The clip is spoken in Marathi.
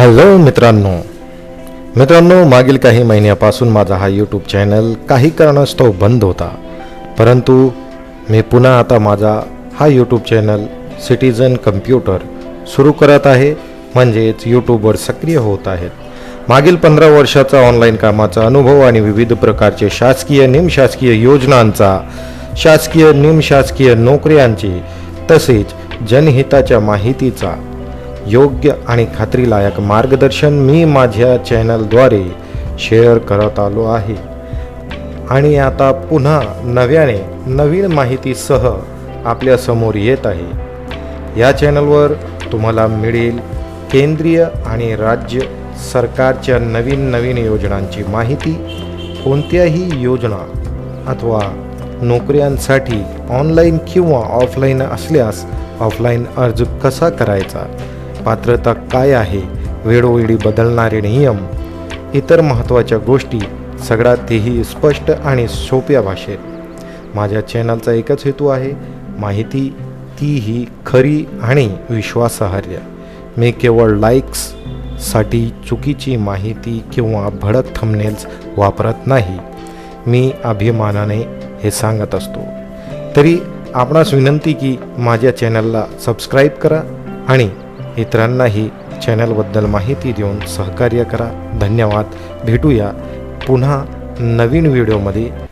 हॅलो मित्रांनो. मित्रांनो मागील काही महिन्यापासून माझा हा यूट्यूब चॅनल काही कारणास्तव बंद होता. परंतु मी पुन्हा आता माझा हा यूट्यूब चॅनल सिटीजन कम्प्युटर सुरू करत आहे. म्हणजेच यूट्यूबवर सक्रिय होत आहेत. मागील पंधरा वर्षाचा ऑनलाईन कामाचा अनुभव आणि विविध प्रकारचे शासकीय निमशासकीय योजनांचा शासकीय निमशासकीय नोकऱ्यांची तसेच जनहिताच्या माहितीचा योग्य आणि खात्रीलायक मार्गदर्शन मी माझ्या चॅनलद्वारे शेअर करत आलो आहे. आणि आता पुन्हा नव्याने नवीन माहितीसह आपल्यासमोर येत आहे. या चॅनलवर तुम्हाला मिळेल केंद्रीय आणि राज्य सरकारच्या नवीन नवीन योजनांची माहिती कोणत्याही योजना अथवा नोकऱ्यांसाठी ऑनलाईन किंवा ऑफलाईन असल्यास ऑफलाईन अर्ज कसा करायचा? पात्रता काय आहे? वेळोवेळी बदलणारे नियम इतर महत्त्वाच्या गोष्टी सगळा तेही स्पष्ट आणि सोप्या भाषेत. माझ्या चॅनलचा एकच हेतू आहे माहिती ती ही खरी आणि विश्वासार्ह. मी केवळ लाईक्ससाठी चुकीची माहिती किंवा भडक थंबनेल्स वापरत नाही. मी अभिमानाने हे सांगत असतो. तरी आपणास विनंती की माझ्या चॅनलला सबस्क्राईब करा आणि इतरांनाही चॅनलबद्दल माहिती देऊन सहकार्य करा. धन्यवाद. भेटूया पुन्हा नवीन व्हिडिओमध्ये.